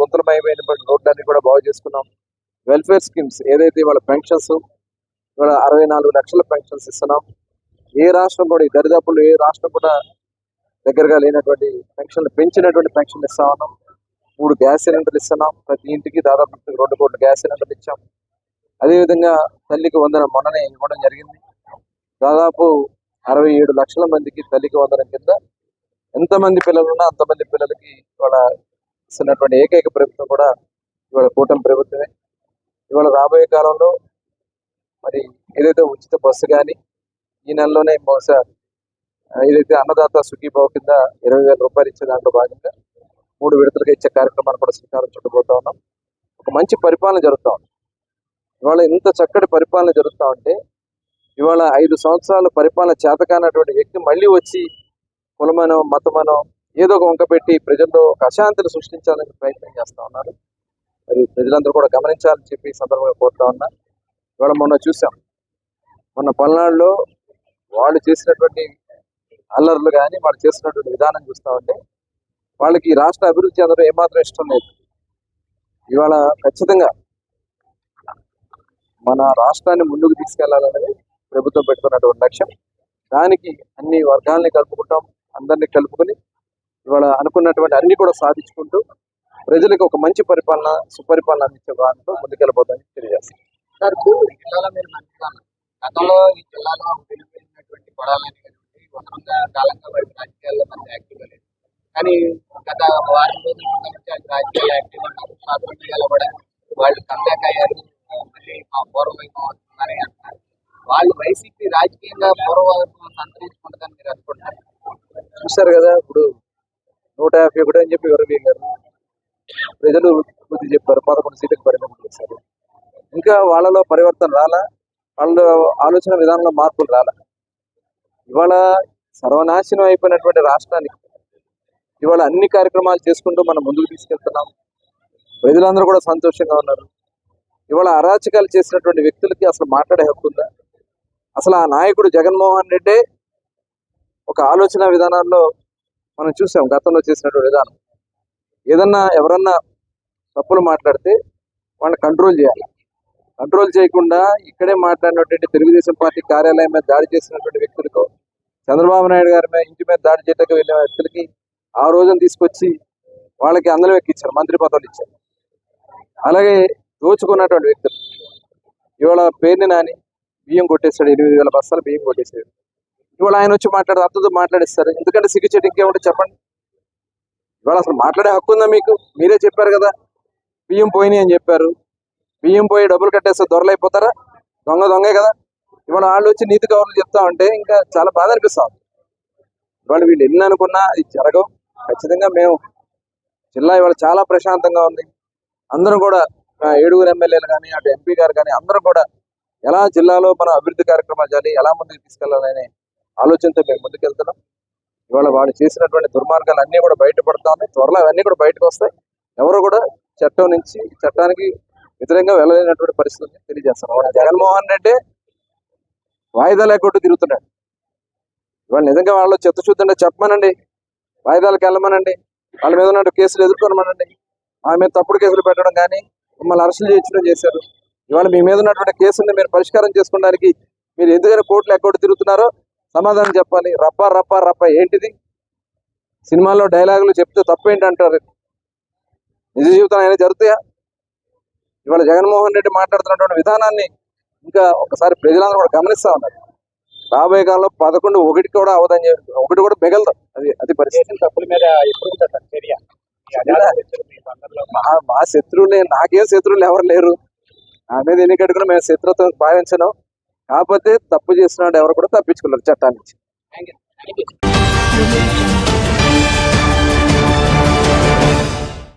గొంతులమయమైనటువంటి రోడ్లన్నీ కూడా బాగు చేసుకున్నాం. వెల్ఫేర్ స్కీమ్స్ ఏదైతే వాళ్ళ పెన్షన్స్ ఇవాళ అరవై నాలుగు లక్షల పెన్షన్స్ ఇస్తున్నాం. ఏ రాష్ట్రం కూడా ఈ దరిదాపులు ఏ రాష్ట్రం కూడా దగ్గరగా లేనటువంటి పెన్షన్లు పెంచినటువంటి పెన్షన్ ఇస్తా ఉన్నాం. మూడు గ్యాస్ సిలిండర్లు ఇస్తున్నాం. ప్రతి ఇంటికి దాదాపు రెండు కోట్ల గ్యాస్ సిలిండర్లు ఇచ్చాం. అదేవిధంగా తల్లికి వందనం మొన్ననే ఇవ్వడం జరిగింది. దాదాపు అరవై ఏడు లక్షల మందికి తల్లికి వందనం కింద ఎంతమంది పిల్లలు ఉన్నా అంతమంది పిల్లలకి ఇవాళ ఇస్తున్నటువంటి ఏకైక ప్రభుత్వం కూడా ఇవాళ కూటమి ప్రభుత్వమే. ఇవాళ రాబోయే కాలంలో మరి ఏదైతే ఉచిత బస్సు కానీ ఈ నెలలోనే బహుశా ఏదైతే అన్నదాత సుఖీభావ కింద ఇరవై వేల రూపాయలు ఇచ్చే దాంట్లో భాగంగా మూడు విడతలుగా ఇచ్చే కార్యక్రమాన్ని కూడా శ్రీకారం చుట్టబోతా ఉన్నాం. ఒక మంచి పరిపాలన జరుగుతూ ఉంది. ఇవాళ ఇంత చక్కటి పరిపాలన జరుగుతా ఉంటే ఇవాళ ఐదు సంవత్సరాల పరిపాలన చేతకానటువంటి వ్యక్తి మళ్ళీ వచ్చి కులమనో మతమనో ఏదో ఒక వంక పెట్టి ప్రజల్లో ఒక అశాంతిని సృష్టించాలని ప్రయత్నం చేస్తూ ఉన్నారు. మరి ప్రజలందరూ కూడా గమనించాలని చెప్పి సందర్భంగా కోరుతా ఉన్నా. ఇవాళ మొన్న చూసాం. మొన్న పల్నాడులో వాళ్ళు చేసినటువంటి అల్లర్లు కానీ వాళ్ళు చేసినటువంటి విధానం చూస్తూ ఉంటే వాళ్ళకి రాష్ట్ర అభివృద్ధి అందరూ ఏమాత్రం ఇష్టం లేదు. ఇవాళ ఖచ్చితంగా మన రాష్ట్రాన్ని ముందుకు తీసుకెళ్ళాలనేది ప్రభుత్వం పెట్టుకున్నటువంటి లక్ష్యం. దానికి అన్ని వర్గాల్ని కలుపుకుంటాం. అందరినీ కలుపుకొని ఇవాళ అనుకున్నటువంటి అన్ని కూడా సాధించుకుంటూ ప్రజలకు ఒక మంచి పరిపాలన సుపరిపాలన అందించే దాంట్లో ముందుకెళ్ళబోదని తెలియజేస్తాం. సార్ ఈ జిల్లాలో మీరు మంచిదాన్ని గతంలో ఈ జిల్లాలో వెలువడినటువంటి గొడవలని కానివ్వండి వసంత కాలంగా వారి రాజకీయాల్లో మంచి యాక్టివ్గా లేదు కానీ గత వారం రోజుల నుంచి అది రాజకీయాలు యాక్టివ్ ఉన్నారు. సోషల్ మీడియాలో కూడా వాళ్ళు కంబ్యాక్ అయ్యారు. మళ్ళీ మా పూర్వవైభవం వస్తుందని అంటున్నారు. వాళ్ళు వైసీపీ రాజకీయంగా పూర్వవైభవం సంతరించుకుంటుందని మీరు అనుకుంటున్నారు? చూశారు కదా ఇప్పుడు నూట యాభై ఒకటి అని చెప్పి ఎవరు గారు ప్రజలు బుద్ధి చెప్పారు పదకొండు సీట్లకు పరిమితం చేశారు. ఇంకా వాళ్ళలో పరివర్తన రాలా? వాళ్ళ ఆలోచన విధానంలో మార్పులు రాలా? ఇవాళ సర్వనాశనం అయిపోయినటువంటి రాష్ట్రానికి ఇవాళ అన్ని కార్యక్రమాలు చేసుకుంటూ మనం ముందుకు తీసుకెళ్తున్నాం. ప్రజలందరూ కూడా సంతోషంగా ఉన్నారు. ఇవాళ అరాచకాలు చేసినటువంటి వ్యక్తులకి అసలు మాట్లాడే హక్కు ఉందా? అసలు ఆ నాయకుడు జగన్మోహన్ రెడ్డే ఒక ఆలోచన విధానాల్లో మనం చూసాం గతంలో చేసినటువంటి విధానం. ఏదన్నా ఎవరన్నా తప్పులు మాట్లాడితే వాళ్ళని కంట్రోల్ చేయాలి. కంట్రోల్ చేయకుండా ఇక్కడే మాట్లాడినటువంటి తెలుగుదేశం పార్టీ కార్యాలయం మీద దాడి చేసినటువంటి వ్యక్తులకు చంద్రబాబు నాయుడు గారి మీద ఇంటి మీద దాడి చేయడానికి వెళ్ళిన వ్యక్తులకి ఆ రోజున తీసుకొచ్చి వాళ్ళకి అందరూ ఎక్కించారు మంత్రి పదవులు ఇచ్చారు. అలాగే దోచుకున్నటువంటి వ్యక్తులు. ఇవాళ పేరుని నాని బియ్యం కొట్టేస్తాడు ఎనిమిది వేల బస్తాలు బియ్యం కొట్టేసాడు ఇవాళ ఆయన వచ్చి మాట్లాడే అత్తతో మాట్లాడిస్తారు ఎందుకంటే సిగ్గుచేటు ఇంకేముంటే చెప్పండి. ఇవాళ అసలు మాట్లాడే హక్కు ఉందా మీకు? మీరే చెప్పారు కదా. బియ్యం పోయినాయి అని చెప్పారు. బియ్యం పోయి డబ్బులు కట్టేస్తే దొరలైపోతారా? దొంగ దొంగే కదా. ఇవాళ వాళ్ళు వచ్చి నీతి కవర్లు చెప్తా ఉంటే ఇంకా చాలా బాధ అనిపిస్తా ఇవాళ వీళ్ళు ఎన్ని అనుకున్నా ఇది జరగవు. ఖచ్చితంగా మేము జిల్లా ఇవాళ చాలా ప్రశాంతంగా ఉంది. అందరం కూడా ఏడుగురు ఎమ్మెల్యేలు కానీ అటు ఎంపీ గారు కానీ అందరం కూడా ఎలా జిల్లాలో మనం అభివృద్ధి కార్యక్రమాలు చేయాలి ఎలా ముందుకు తీసుకెళ్ళాలనే ఆలోచనతో మేము ముందుకెళ్తున్నాం. ఇవాళ వాళ్ళు చేసినటువంటి దుర్మార్గాలు అన్నీ కూడా బయటపడతా ఉన్నాయి త్వరలో అవన్నీ కూడా బయటకు వస్తాయి. ఎవరు కూడా చట్టం నుంచి చట్టానికి వ్యతిరేకంగా వెళ్ళలేనటువంటి పరిస్థితి తెలియజేస్తాను. జగన్మోహన్ రెడ్డి వాయిదా లేకుండా తిరుగుతున్నాడు. ఇవాళ నిజంగా వాళ్ళు చిత్తశుద్ధి చెప్పమనండి. వాయిదాలకు వెళ్ళమనండి. వాళ్ళ మీద ఉన్న కేసులు ఎదుర్కొనమనండి. మా మీద తప్పుడు కేసులు పెట్టడం కానీ మిమ్మల్ని అరెస్టులు చేయించడం చేశారు. ఇవాళ మీ మీద ఉన్నటువంటి కేసుని మీరు పరిష్కారం చేసుకోవడానికి మీరు ఎందుకైనా కోర్టులు ఎక్కడ తిరుగుతున్నారో సమాధానం చెప్పాలి. రప్ప రప్ప రప్ప ఏంటిది? సినిమాల్లో డైలాగులు చెప్తే తప్పేంటి అంటారు నిజ జీవితం అయినా జరుగుతాయా? ఇవాళ జగన్మోహన్ రెడ్డి మాట్లాడుతున్నటువంటి విధానాన్ని ఇంకా ఒకసారి ప్రజలందరూ కూడా గమనిస్తా ఉన్నారు. రాబోయే కాలంలో పదకొండు ఒకటి కూడా అవదని చెప్పి ఒకటి కూడా మిగలదు. అది అది పరిస్థితి. తప్పుల మీద ఎప్పుడు మీ శత్రువులే నాకేం శత్రువులు ఎవరు లేరు. నా మీద ఎన్ని కట్టుకున్నా మేము శత్రుత్వం భావించను కాకపోతే తప్పు చేస్తున్నాడు ఎవరు కూడా తప్పించుకున్నారు చట్టానికి. Thank you